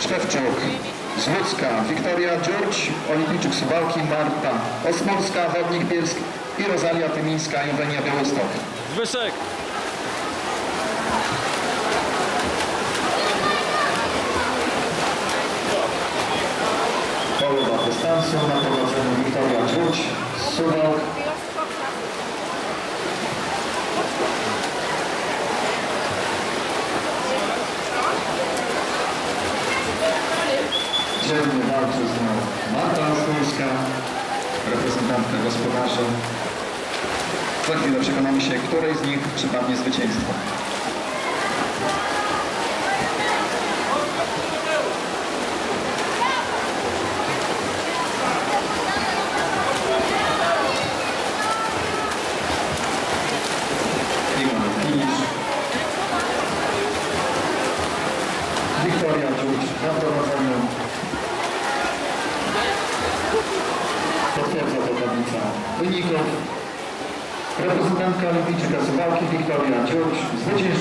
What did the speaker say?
Szpewczuk z Łódzka, Wiktoria Dziurć, olimpijczyk Suwałki, Marta Osmolska, Wodnik Bielsk i Rosalia Tymińska, Jowenia Białystok. Zbyszek! Połowa dystansu na prowadzeniu Wiktoria Dziurć z Suwałk. Dzielnie walczy z nią Marta Osmolska, reprezentantka gospodarza. Za chwilę przekonamy się, której z nich przypadnie zwycięstwo. I mamy finish. Wiktoria Dziurć na prowadzeniu. Potwierdza to tablica wyników. Reprezentantka olimpijczyka Suwałki Wiktoria Dziurć zwyciężczyni.